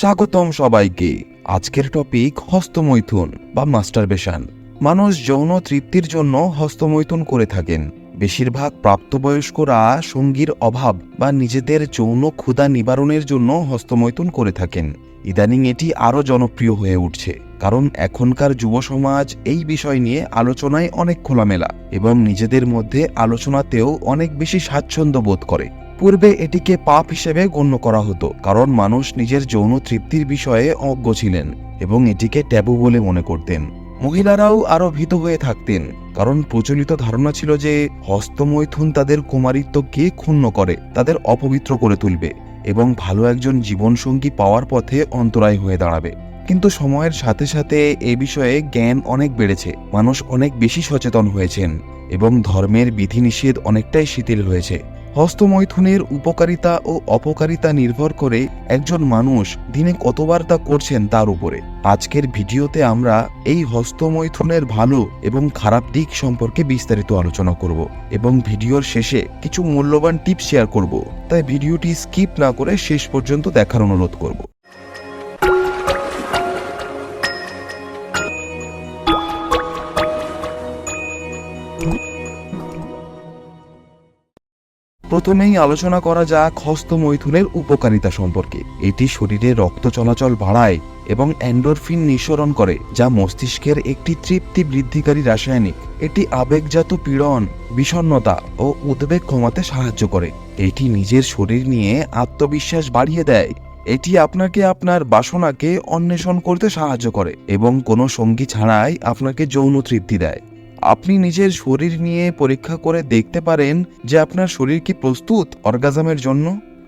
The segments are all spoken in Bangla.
স্বাগতম সবাইকে। আজকের টপিক হস্তমৈথুন বা মাস্টারবেশন মানুষ যৌন তৃপ্তির জন্য হস্তমৈথুন করে থাকেন। বেশিরভাগ প্রাপ্তবয়স্করা সঙ্গীর অভাব বা নিজেদের যৌন ক্ষুধা নিবারণের জন্য হস্তমৈথুন করে থাকেন। ইদানিং এটি আরও জনপ্রিয় হয়ে উঠছে, কারণ এখনকার যুব সমাজ এই বিষয় নিয়ে আলোচনায় অনেক খোলামেলা এবং নিজেদের মধ্যে আলোচনাতেও অনেক বেশি স্বাচ্ছন্দ্য বোধ করে। পূর্বে এটিকে পাপ হিসেবে গণ্য করা হতো, কারণ মানুষ নিজের যৌন তৃপ্তির বিষয়ে অজ্ঞ ছিলেন এবং এটিকে ট্যাবু বলে মনে করতেন। মহিলারাও আরও ভীত হয়ে থাকতেন, কারণ প্রচলিত ধারণা ছিল যে হস্তমৈথুন তাদের কুমারিত্বকে ক্ষুণ্ণ করে, তাদের অপবিত্র করে তুলবে এবং ভালো একজন জীবনসঙ্গী পাওয়ার পথে অন্তরায় হয়ে দাঁড়াবে। কিন্তু সময়ের সাথে সাথে এ বিষয়ে জ্ঞান অনেক বেড়েছে, মানুষ অনেক বেশি সচেতন হয়েছেন এবং ধর্মের বিধিনিষেধ অনেকটাই শিথিল হয়েছে। হস্তমৈথুনের উপকারিতা ও অপকারিতা নির্ভর করে একজন মানুষ দিনে কতবার তা করছেন তার উপরে। আজকের ভিডিওতে আমরা এই হস্তমৈথুনের ভালো এবং খারাপ দিক সম্পর্কে বিস্তারিত আলোচনা করব এবং ভিডিওর শেষে কিছু মূল্যবান টিপস শেয়ার করব। তাই ভিডিওটি স্কিপ না করে শেষ পর্যন্ত দেখার অনুরোধ করব। প্রথমেই আলোচনা করা যাক হস্তমৈথুনের উপকারিতা সম্পর্কে। এটি শরীরে রক্ত চলাচল বাড়ায় এবং অ্যান্ডোরফিন নিঃসরণ করে, যা মস্তিষ্কের একটি তৃপ্তি বৃদ্ধিকারী রাসায়নিক। এটি আবেগজাত পীড়ন, বিষণ্ণতা ও উদ্বেগ কমাতে সাহায্য করে। এটি নিজের শরীর নিয়ে আত্মবিশ্বাস বাড়িয়ে দেয়। এটি আপনাকে আপনার বাসনাকে অন্বেষণ করতে সাহায্য করে এবং কোনো সঙ্গী ছাড়াই আপনাকে যৌন তৃপ্তি দেয়। আপনি নিজের শরীর নিয়ে পরীক্ষা করে দেখতে পারেন যে আপনার শরীর কি প্রস্তুত অর্গাজামের জন্য।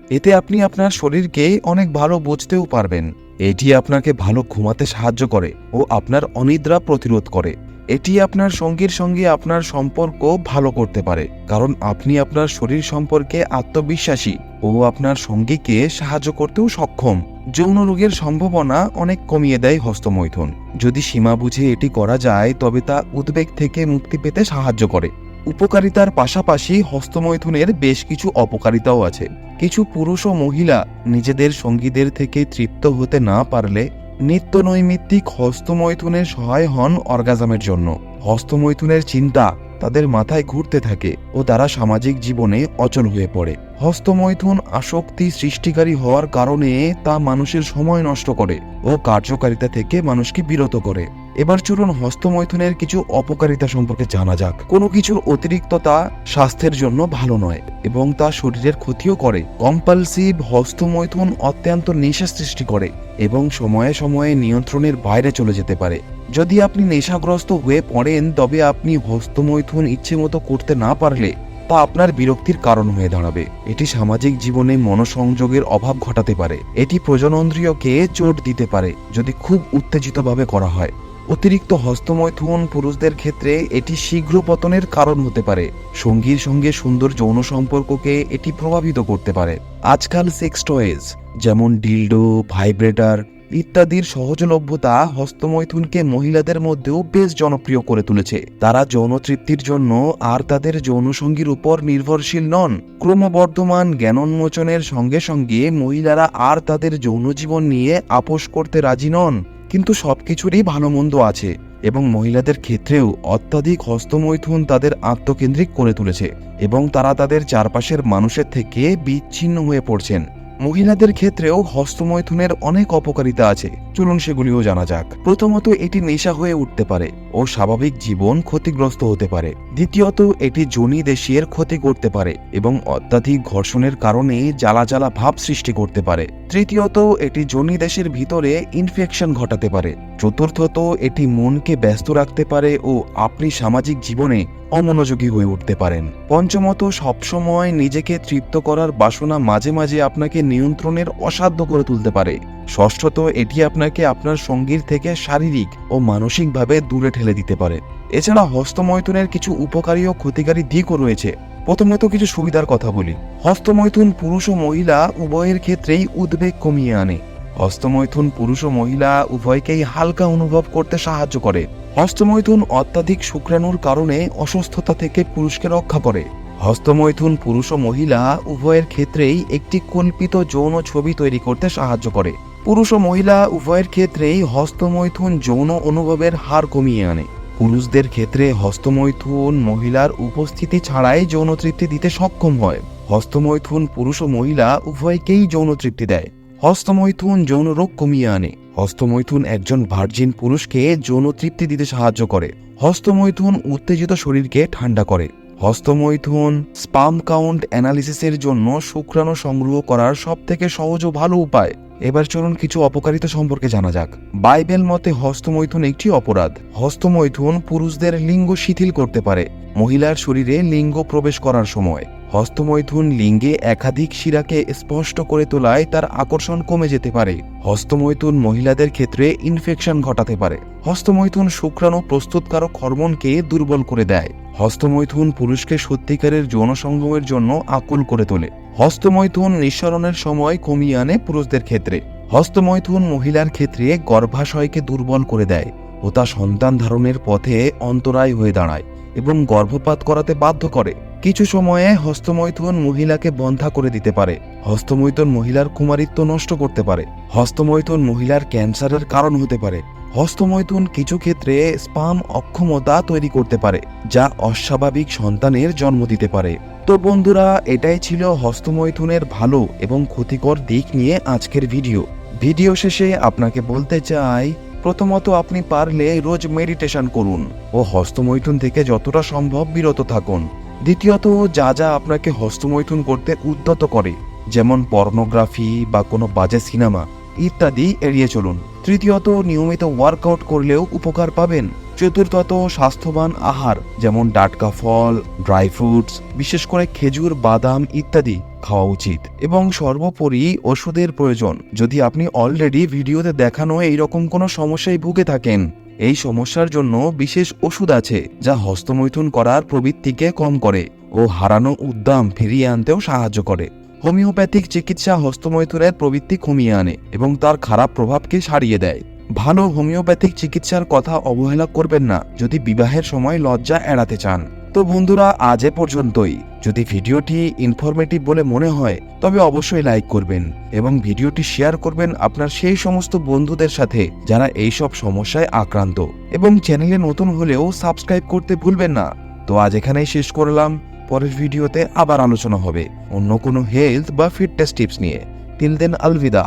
এতে আপনি আপনার শরীরকে অনেক ভালো বুঝতেও পারবেন। এটি আপনাকে ভালো ঘুমাতে সাহায্য করে ও আপনার অনিদ্রা প্রতিরোধ করে। এটি আপনার সঙ্গীর সঙ্গে আপনার সম্পর্ক ভালো করতে পারে, কারণ আপনি আপনার শরীর সম্পর্কে আত্মবিশ্বাসী ও আপনার সঙ্গীকে সাহায্য করতেও সক্ষম। যৌন রোগের সম্ভাবনা অনেক কমিয়ে দেয় হস্তমৈথুন। যদি সীমা বুঝে এটি করা যায়, তবে তা উদ্বেগ থেকে মুক্তি পেতে সাহায্য করে। উপকারিতার পাশাপাশি হস্তমৈথুনের বেশ কিছু অপকারিতাও আছে। কিছু পুরুষ ও মহিলা নিজেদের সঙ্গীদের থেকে তৃপ্ত হতে না পারলে নিত্য নৈমিত্তিক হস্তমৈথুনের সহায় হন অর্গাজামের জন্য। হস্তমৈথুনের চিন্তা তাদের মাথায় ঘুরতে থাকে ও তারা সামাজিক জীবনে অচল হয়ে পড়ে। হস্তমৈথুন আসক্তি সৃষ্টিকারী হওয়ার কারণে তা মানুষের সময় নষ্ট করে ও কার্যকারিতা থেকে মানুষকে বিরত করে। এবার চলুন হস্তমৈথুনের কিছু অপকারিতা সম্পর্কে জানা যাক। কোনো কিছুর অতিরিক্ততা স্বাস্থ্যের জন্য ভালো নয় এবং তা শরীরের ক্ষতিও করে। কম্পালসিভ হস্তমৈথুন অত্যন্ত নেশা সৃষ্টি করে এবং সময়ে সময়ে নিয়ন্ত্রণের বাইরে চলে যেতে পারে। যদি আপনি নেশাগ্রস্ত হয়ে পড়েন, তবে আপনি হস্তমৈথুন ইচ্ছে মতো করতে না পারলে তা আপনার বিরক্তির কারণ হয়ে দাঁড়াবে। এটি সামাজিক জীবনে মনোসংযোগের অভাব ঘটাতে পারে। এটি প্রজনন্দ্রিয়কে চোট দিতে পারে, যদি খুব উত্তেজিতভাবে করা হয়। অতিরিক্ত হস্তমৈথুন পুরুষদের ক্ষেত্রে এটি শীঘ্র পতনের কারণ হতে পারে। সঙ্গীর সঙ্গে সুন্দর যৌন সম্পর্ককে এটি প্রভাবিত করতে পারে। আজকাল সেক্স টয়েজ, যেমন ডিলডো, ভাইব্রেটার ইত্যাদির সহজলভ্যতা হস্তমৈথুনকে মহিলাদের মধ্যেও বেশ জনপ্রিয় করে তুলেছে। তারা যৌন তৃপ্তির জন্য আর তাদের যৌনসঙ্গীর উপর নির্ভরশীল নন। ক্রমবর্ধমান জ্ঞানোন্মোচনের সঙ্গে সঙ্গে মহিলারা আর তাদের যৌন জীবন নিয়ে আপোষ করতে রাজি নন। কিন্তু সব কিছুরই ভালো মন্দ আছে এবং মহিলাদের ক্ষেত্রেও অত্যাধিক হস্তমৈথুন তাদের আত্মকেন্দ্রিক করে তুলেছে এবং তারা তাদের চারপাশের মানুষের থেকে বিচ্ছিন্ন হয়ে পড়ছেন। মহিলাদের ক্ষেত্রেও হস্তমৈথুনের অনেক অপকারিতা আছে। চলুন সেগুলিও জানা যাক। প্রথমত, এটি নেশা হয়ে উঠতে পারে ও স্বাভাবিক জীবন ক্ষতিগ্রস্ত হতে পারে। দ্বিতীয়ত, এটি যোনি দেশিয়ের ক্ষতি করতে পারে এবং অত্যাধিক ঘর্ষণের কারণে জ্বালা জ্বালা ভাব সৃষ্টি করতে পারে। তৃতীয়ত, এটি যোনি দেশের ভিতরে ইনফেকশন ঘটাতে পারে। চতুর্থত, এটি মনকে ব্যস্ত রাখতে পারে ও আপনি সামাজিক জীবনে অমনোযোগী হয়ে উঠতে পারেন। পঞ্চমত, সবসময় নিজেকে তৃপ্ত করার বাসনা মাঝে মাঝে আপনাকে নিয়ন্ত্রণের অসাধ্য করে তুলতে পারে। ষষ্ঠত, এটি আপনাকে আপনার সঙ্গীর থেকে শারীরিক ও মানসিকভাবে দূরে ঠেলে দিতে পারে। এছাড়া হস্তমৈথুনের কিছু উপকারী ও ক্ষতিকারী দিকও রয়েছে। প্রথমত, কিছু সুবিধার কথা বলি। হস্তমৈথুন পুরুষ ও মহিলা উভয়ের ক্ষেত্রেই উদ্বেগ কমিয়ে আনে। হস্তমৈথুন পুরুষ ও মহিলা উভয়কেই হালকা অনুভব করতে সাহায্য করে। হস্তমৈথুন অত্যাধিক শুক্রাণুর কারণে অসুস্থতা থেকে পুরুষকে রক্ষা করে। হস্তমৈথুন পুরুষ ও মহিলা উভয়ের ক্ষেত্রেই একটি কল্পিত যৌন ছবি তৈরি করতে সাহায্য করে। পুরুষ ও মহিলা উভয়ের ক্ষেত্রেই হস্তমৈথুন যৌন অনুভবের হার কমিয়ে আনে। পুরুষদের ক্ষেত্রে হস্তমৈথুন মহিলার উপস্থিতি ছাড়াই যৌন তৃপ্তি দিতে সক্ষম হয়। হস্তমৈথুন পুরুষ ও মহিলা উভয়কেই যৌন তৃপ্তি দেয়। হস্তমৈথুন যৌন রোগ কমিয়ে আনে। হস্তমৈথুন একজন ভার্জিন পুরুষকে যৌন তৃপ্তি দিতে সাহায্য করে। হস্তমৈথুন উত্তেজিত শরীরকে ঠান্ডা করে। হস্তমৈথুন স্পাম কাউন্ট অ্যানালিসিসের জন্য শুক্রাণু সংগ্রহ করার সবথেকে সহজ ও ভালো উপায়। এবার চলুন কিছু অপকারিতা সম্পর্কে জানা যাক। বাইবেল মতে হস্তমৈথুন একটি অপরাধ। হস্তমৈথুন পুরুষদের লিঙ্গ শিথিল করতে পারে। মহিলার শরীরে লিঙ্গ প্রবেশ করার সময়। হস্তমৈথুন লিঙ্গে একাধিক শিরাকে স্পষ্ট করে তোলায় তার আকর্ষণ কমে যেতে পারে। হস্তমৈথুন মহিলাদের ক্ষেত্রে ইনফেকশন ঘটাতে পারে। হস্তমৈথুন শুক্রাণু প্রস্তুতকারক হরমোনকে দুর্বল করে দেয়। হস্তমৈথুন পুরুষকে সত্যিকারের যৌন সঙ্গমের জন্য আকুল করে তোলে। হস্তমৈথুন নিঃসরণের সময় কমিয়ে আনে পুরুষদের ক্ষেত্রে। হস্তমৈথুন মহিলার ক্ষেত্রে গর্ভাশয়কে দুর্বল করে দেয় ও তা সন্তান ধারণের পথে অন্তরায় হয়ে দাঁড়ায় এবং গর্ভপাত করাতে বাধ্য করে। কিছু সময়ে হস্তমৈথুন মহিলাকে বন্ধা করে দিতে পারে। হস্তমৈথুন মহিলার কুমারিত্ব নষ্ট করতে পারে। হস্তমৈথুন মহিলার ক্যান্সারের কারণ হতে পারে। হস্তমৈথুন কিছু ক্ষেত্রে স্পাম অক্ষমতা তৈরি করতে পারে, যা অস্বাভাবিক সন্তানের জন্ম দিতে পারে। তো বন্ধুরা, এটাই ছিল হস্তমৈথুনের ভালো এবং ক্ষতিকর দিক নিয়ে আজকের ভিডিও। ভিডিও শেষে আপনাকে বলতে চাই, প্রথমত আপনি পারলে রোজ মেডিটেশন করুন ও হস্তমৈথুন থেকে যতটা সম্ভব বিরত থাকুন। দ্বিতীয়ত, যা যা আপনাকে হস্তমৈথুন করতে উদ্যত করে, যেমন পর্নোগ্রাফি বা কোনো বাজে সিনেমা, ইত্যাদি এড়িয়ে চলুন। তৃতীয়ত, নিয়মিত ওয়ার্কআউট করলেও উপকার পাবেন। চতুর্থত, স্বাস্থ্যবান আহার, যেমন ডাটকা ফল, ড্রাই ফ্রুটস, বিশেষ করে খেজুর, বাদাম ইত্যাদি খাওয়া উচিত। এবং সর্বোপরি ওষুধের প্রয়োজন। যদি আপনি অলরেডি ভিডিওতে দেখানো এইরকম কোনো সমস্যায় ভুগে থাকেন এই সমস্যার জন্য বিশেষ ওষুধ আছে, যা হস্তমৈথুন করার প্রবৃত্তিকে কম করে ও হারানো উদ্দাম ফিরিয়ে আনতেও সাহায্য করে। হোমিওপ্যাথিক চিকিৎসা হস্তমৈথুনের প্রবৃত্তি কমিয়ে আনে এবং তার খারাপ প্রভাবকে সারিয়ে দেয়। ভালো হোমিওপ্যাথিক চিকিৎসার কথা অবহেলা করবেন না যদি বিবাহের সময় লজ্জা এড়াতে চান। তো বন্ধুরা, আজ এ পর্যন্তই। যদি ভিডিওটি ইনফরমেটিভ বলে মনে হয়, তবে অবশ্যই লাইক করবেন এবং ভিডিওটি শেয়ার করবেন আপনার সেই সমস্ত বন্ধুদের সাথে যারা এই সব সমস্যায় আক্রান্ত। এবং চ্যানেলে নতুন হলেও সাবস্ক্রাইব করতে ভুলবেন না। তো আজ এখানেই শেষ করলাম। পরের ভিডিওতে আবার আলোচনা হবে অন্য কোনো হেলথ বা ফিটনেস টিপস নিয়ে। Till then Alvida.